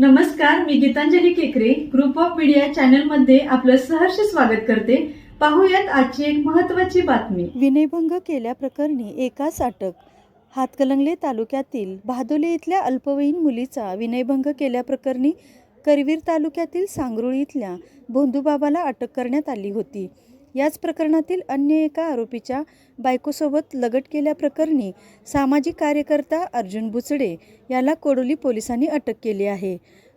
नमस्कार मी गीतांजली केकरे. Group of media चॅनलमध्ये आपलं सहर्ष स्वागत करते. पाहूयात आजची एक महत्वाची बातमी. विनयभंग केल्याप्रकरणी एकाच अटक हातकलंगले तालुक्यातील भादोले इथल्या अल्पवयीन मुलीचा विनयभंग केल्याप्रकरणी करवीर तालुक्यातील सांगरुळी इथल्या भोंदूबाबाला अटक करण्यात आली होती. याच प्रकरणातील अन्य एका आरोपीच्या बायकोसोबत लगट केल्याप्रकरणी सामाजिक कार्यकर्ता अर्जुन बुचडे याला कोडोली पोलिसांनी अटक केली आहे.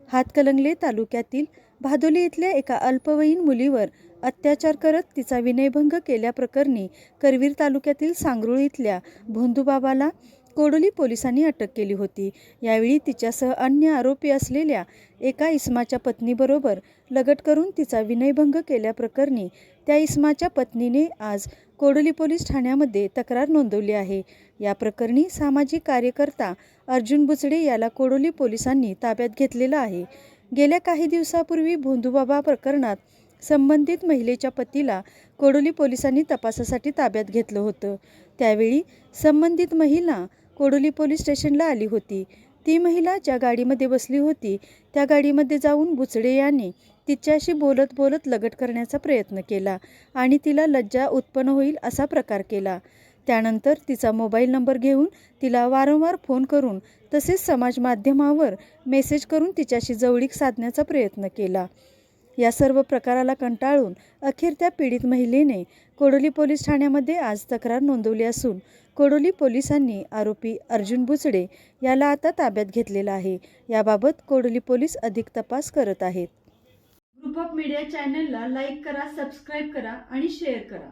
हातकलंगले तालुक्यातील भादोली इथल्या एका अल्पवयीन मुलीवर अत्याचार करत तिचा विनयभंग केल्याप्रकरणी करवीर तालुक्यातील सांगरुळ इथल्या भोंदूबाबाला कोडोली पोलिसांनी अटक केली होती. यावेळी तिच्यासह अन्य आरोपी असलेल्या एका इस्माच्या पत्नीबरोबर लगट करून तिचा विनयभंग केल्याप्रकरणी त्या इस्माच्या पत्नीने आज कोडोली पोलीस ठाण्यामध्ये तक्रार नोंदवली आहे. या प्रकरणी सामाजिक कार्यकर्ता अर्जुन बुचडे याला कोडोली पोलिसांनी ताब्यात घेतलेलं आहे. गेल्या काही दिवसापूर्वी भोंदूबाबा प्रकरणात संबंधित महिलेच्या पतीला कोडोली पोलिसांनी तपासासाठी ताब्यात घेतलं होतं. त्यावेळी संबंधित महिला कोडोली पोलीस स्टेशनला आली होती. ती महिला ज्या गाडीमध्ये बसली होती त्या गाडीमध्ये जाऊन बुचडे यांनी तिच्याशी बोलत बोलत लगट करण्याचा प्रयत्न केला आणि तिला लज्जा उत्पन्न होईल असा प्रकार केला. त्यानंतर तिचा मोबाईल नंबर घेऊन तिला वारंवार फोन करून तसेच समाज माध्यमावर मेसेज करून तिच्याशी जवळीक साधण्याचा प्रयत्न केला. या सर्व प्रकाराला कंटाळून अखेर त्या पीडित महिलेने कोडोली पोलीस ठाण्यामध्ये आज तक्रार नोंदवली असून कोडोली पोलिसांनी आरोपी अर्जुन बुचडे याला आता ताब्यात घेतलेला आहे. याबाबत कोडोली पोलीस अधिक तपास करत आहेत. ग्रुप ऑफ मीडिया चॅनलला लाईक करा सबस्क्राईब करा आणि शेअर करा.